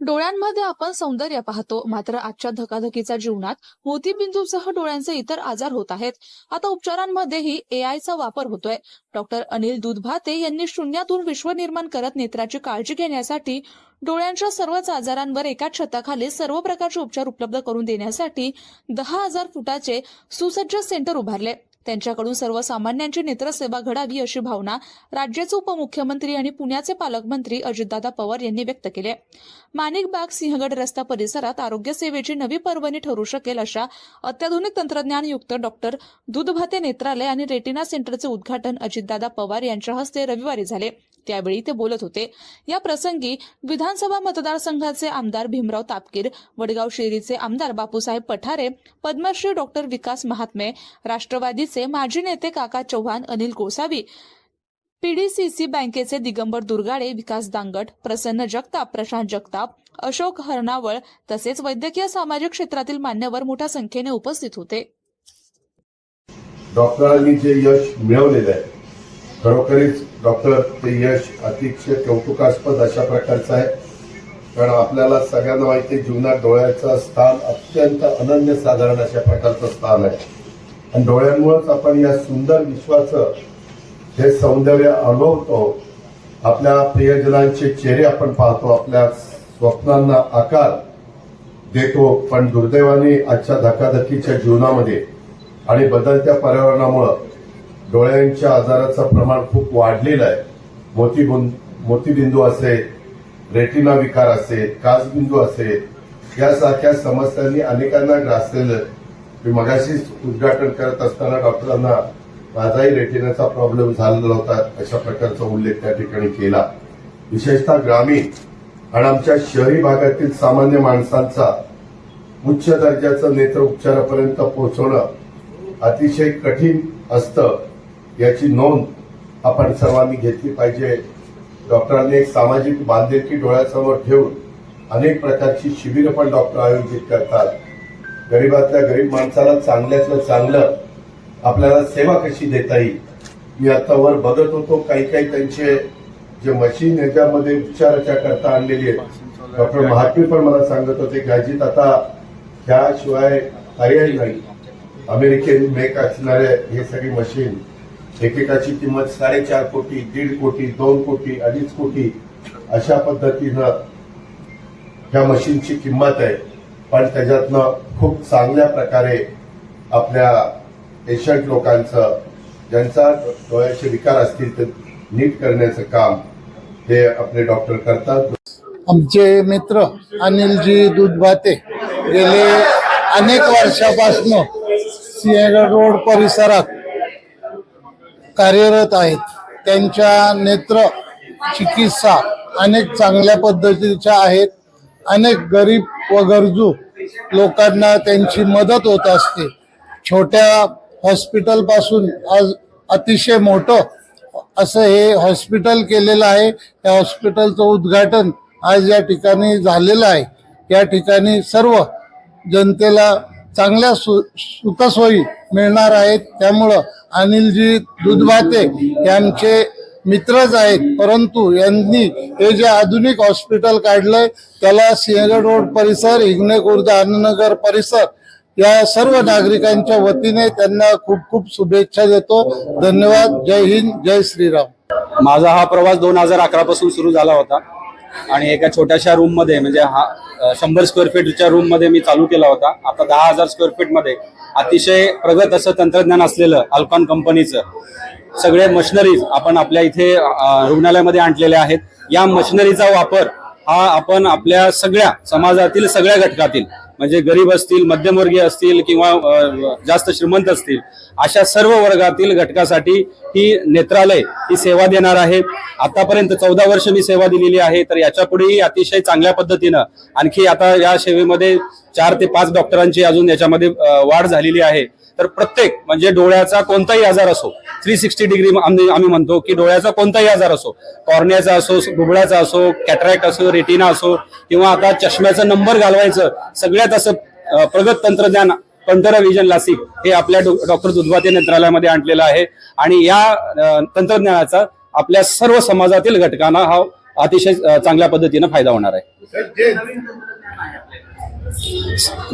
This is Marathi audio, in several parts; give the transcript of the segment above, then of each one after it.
डोळ्यांमध्ये आपण सौंदर्य पाहतो मात्र आजच्या धकाधकीच्या जीवनात मोतीबिंदूसह डोळ्यांचे इतर आजार होत आहेत. आता उपचारांमध्येही एआयचा चा वापर होतोय. डॉक्टर अनिल दुधभाते यांनी शून्यातून विश्व निर्माण करत नेत्राची काळजी घेण्यासाठी डोळ्यांच्या सर्वच आजारांवर एकाच छताखाली सर्व प्रकारचे उपचार उपलब्ध करून देण्यासाठी दहा हजार फुटाचे सुसज्ज सेंटर उभारले. त्यांच्याकडून सर्वसामान्यांची नेत्रसेवा घडावी अशी भावना राज्याचे उपमुख्यमंत्री आणि पुण्याचे पालकमंत्री अजितदादा पवार यांनी व्यक्त केली आहे. माणिकबाग सिंहगड रस्ता परिसरात आरोग्य सेवेची नवी पर्वणी ठरू शकेल अशा अत्याधुनिक तंत्रज्ञानयुक्त डॉक्टर दूधभाते नेत्रालय आणि रेटिना सेंटरचे उद्घाटन अजितदादा पवार यांच्या हस्ते रविवारी झाले त्यावेळी ते बोलत होते. या प्रसंगी विधानसभा मतदारसंघाचे आमदार भीमराव तापकीर वडगाव शेरीचे आमदार बापूसाहेब पठारे पद्मश्री डॉक्टर विकास महात्मे राष्ट्रवादीचे माजी नेते काका चव्हाण अनिल गोसावी पीडीसीसी बँकेचे दिगंबर दुर्गाडे विकास दांगट प्रसन्न जगताप प्रशांत जगताप अशोक हरणावळ तसेच वैद्यकीय सामाजिक क्षेत्रातील मान्यवर मोठ्या संख्येने उपस्थित होते. डॉक्टरांनी जे यश मिळवलेलं आहे खरोखरीच डॉक्टर ते यश अतिशय कौतुकास्पद अशा प्रकारचं आहे. कारण आपल्याला सगळ्यांना माहिती आहे जीवनात डोळ्याचं स्थान अत्यंत अनन्य साधारण अशा प्रकारचं स्थान आहे. आणि डोळ्यांमुळेच आपण या सुंदर विश्वाचं हे सौंदर्य अनुभवतो. आपल्या प्रियजनांचे चेहरे आपण पाहतो आपल्या स्वप्नांना आकार देतो. पण दुर्दैवाने आजच्या धकाधकीच्या जीवनामध्ये आणि बदलत्या पर्यावरणामुळं डोळ्यांच्या आजाराचं प्रमाण खूप वाढलेलं आहे. मोती मोतीबिंदू असेल रेटिना विकार असेल काचबिंदू असेल यासारख्या समस्यांनी अनेकांना ग्रासलेलं. मी मगाशीच उद्घाटन करत असताना डॉक्टरांना माझाही रेटिनाचा प्रॉब्लेम झालेला होता. अशा प्रकारचा उल्लेख त्या ठिकाणी केला. विशेषतः ग्रामीण आणि आमच्या शहरी भागातील सामान्य माणसांचा उच्च दर्जाचं नेत्र उपचारापर्यंत पोहोचवणं अतिशय कठीण असतं. याची नोंद आपण सर्वांनी घेतली पाहिजे. डॉक्टरांनी एक सामाजिक बांधिलकी डोळ्यासमोर ठेवून अनेक प्रकारची शिबिरं पण डॉक्टर आयोजित करतात. गरीबातल्या गरीब माणसाला चांगल्यातलं चांगलं आपल्याला सेवा कशी देता येईल? मी आता वर बघत होतो काही काही त्यांचे जे मशीन याच्यामध्ये उपचाराच्या करता आणलेली आहेत. डॉक्टर महात्मे पण मला सांगत होते की अजित आता त्याशिवाय पर्याय नाही. अमेरिकेत मेक असणारे हे सगळी मशीन एकेकाची किंमत साडेचार कोटी दीड कोटी दोन कोटी अडीच कोटी अशा पद्धतीनं ह्या मशीनची किंमत आहे. पण त्याच्यातनं खूप चांगल्या प्रकारे आपल्या पेशंट लोकांचं ज्यांचा डोळ्याचे विकार असतील ते नीट करण्याचं काम हे आपले डॉक्टर करतात. आमचे मित्र अनिलजी दूधभाते गेले अनेक वर्षापासून सिंहगड रोड परिसरात. कार्यरत आहेत. त्यांच्या नेत्र चिकित्सा अनेक चांगल्या पद्धतीच्या आहेत. अनेक गरीब व गरजू लोकांना त्यांची मदत होत असते. छोट्या हॉस्पिटलपासून आज अतिशय मोठं असं हे हॉस्पिटल केलेलं आहे. त्या हॉस्पिटलचं उद्घाटन आज या ठिकाणी झालेलं आहे. या ठिकाणी सर्व जनतेला चांगल्या सु सुखसोयी मिळणार आहेत. त्यामुळं अनिलजी दुधभाते यांचे मित्रच आहेत. परंतु यांनी हे जे आधुनिक हॉस्पिटल काढलंय त्याला सिंहगड रोड परिसर हिंगणे खुर्द आनंदनगर परिसर या सर्व नागरिकांच्या वतीने त्यांना खूप खूप शुभेच्छा देतो. धन्यवाद. जय हिंद. जय श्रीराम. माझा हा प्रवास दोन हजार अकरा पासून सुरू झाला होता. आणि एका छोट्याशा रूममध्ये म्हणजे हा शंभर स्क्वेअर फीटच्या रूममध्ये मी चालू केला होता. आता दहा हजार स्क्वेअर फीटमध्ये. अतिशय प्रगत असं तंत्रज्ञान असलेलं अल्कॉन कंपनीचं सगळे मशिनरीज आपण आपल्या इथे रुग्णालयामध्ये आणलेल्या आहेत. या मशिनरीचा वापर हा आपण आपल्या सगळ्या समाजातील सगळ्या घटकातील म्हणजे गरीब असतील मध्यमवर्गीय असतील किंवा जास्त श्रीमंत असतील अशा सर्व वर्गातील घटकासाठी ही नेत्रालय ही सेवा देणार आहे. आतापर्यंत चौदा वर्ष मी सेवा दिलेली आहे तर याच्या पुढेही अतिशय चांगल्या पद्धतीनं आणखी आता या सेवेमध्ये चार ते पाच डॉक्टरांची अजून याच्यामध्ये वाढ झालेली आहे. तर प्रत्येक म्हणजे डोळ्याचा कोणताही आजार असो थ्री सिक्स्टी डिग्री आम्ही आम्ही म्हणतो की डोळ्याचा कोणताही आजार असो कॉर्नियाचा असो बुबळाचा असो कॅटरॅक्ट असो रेटिना असो किंवा आता चष्म्याचा नंबर घालवायचं सगळ्यात असं प्रगत तंत्रज्ञान पंधरा विजन लासिक हे आपल्या डॉक्टर दुधवाते नेत्रालयामध्ये आणलेलं आहे. आणि या तंत्रज्ञानाचा आपल्या सर्व समाजातील घटकांना हा अतिशय चांगल्या पद्धतीनं फायदा होणार आहे.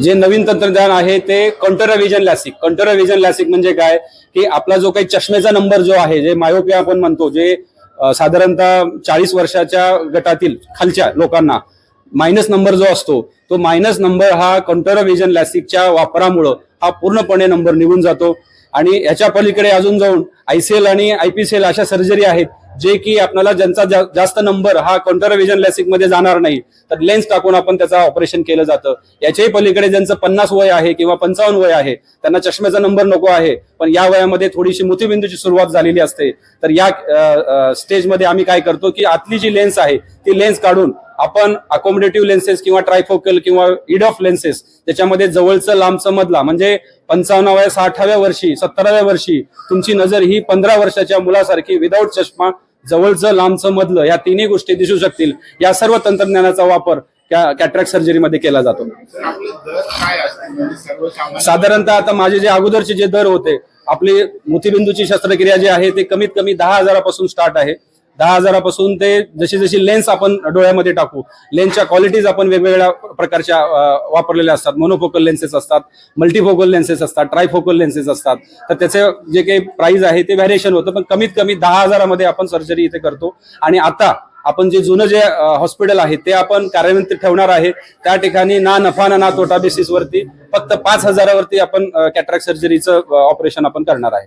जे नवीन तंत्रज्ञान आहे ते Contoura vision LASIK. Contoura vision LASIK म्हणजे काय? की आपला जो काही चष्मेचा नंबर जो आहे जे मायोपिया आपण म्हणतो जे साधारणतः चाळीस वर्षाच्या गटातील खालच्या लोकांना मायनस नंबर जो असतो तो मायनस नंबर हा कंट्रोर विजन लॅसिकच्या वापरामुळं हा पूर्णपणे नंबर निघून जातो. आणि याच्या पलीकडे अजून जाऊन आयसीएल आणि आयपीसीएल अशा सर्जरी आहेत जे की आपल्याला ज्यांचा जा- जास्त नंबर हा कंट्रोर विजन लॅसिकमध्ये जाणार नाही तर लेन्स टाकून आपण त्याचं ऑपरेशन केलं जातं. याच्याही पलीकडे ज्यांचं पन्नास वय आहे किंवा पंचावन्न वय आहे त्यांना चष्म्याचा नंबर नको आहे पण या वयामध्ये थोडीशी मोतीबिंदूची सुरुवात झालेली असते. तर या स्टेजमध्ये आम्ही काय करतो की आतली जी लेन्स आहे ती लेन्स काढून आपण अकोमोडेटिव्ह लेन्सेस किंवा ट्रायफोकल किंवा इड ऑफ लेन्सेस त्याच्यामध्ये जवळचं लांबचं मधला म्हणजे पंचावन्नाव्या साठाव्या वर्षी सत्तराव्या वर्षी तुमची नजर ही पंधरा वर्षाच्या मुलासारखी विदाऊट चष्मा जवळचं लांबचं मधलं या तिन्ही गोष्टी दिसू शकतील. या सर्व तंत्रज्ञानाचा वापर कॅट्रॅक्ट सर्जरीमध्ये केला जातो. साधारणतः आता माझे जे अगोदरचे जे दर होते आपली मोतीबिंदूची शस्त्रक्रिया जी आहे ते कमीत कमी दहा हजारापासून स्टार्ट आहे. दहा हजारापासून ते जशी जशी लेन्स आपण डोळ्यामध्ये टाकू लेन्सच्या क्वालिटीज आपण वेगवेगळ्या प्रकारच्या वापरलेल्या असतात. मोनोफोकल लेन्सेस असतात मल्टीफोकल लेन्सेस असतात ट्रायफोकल लेन्सेस असतात. तर त्याचे जे काही प्राइस आहे ते व्हॅरिएशन होतं पण कमीत कमी दहा हजारामध्ये आपण सर्जरी इथे करतो. आणि आता आपण जे जुनं जे हॉस्पिटल आहे ते आपण कार्यान्वित ठेवणार आहे त्या ठिकाणी ना नफा ना ना तोटा बेसिसवरती फक्त पाच हजारावरती आपण कॅटरॅक्ट सर्जरीचं ऑपरेशन आपण करणार आहे.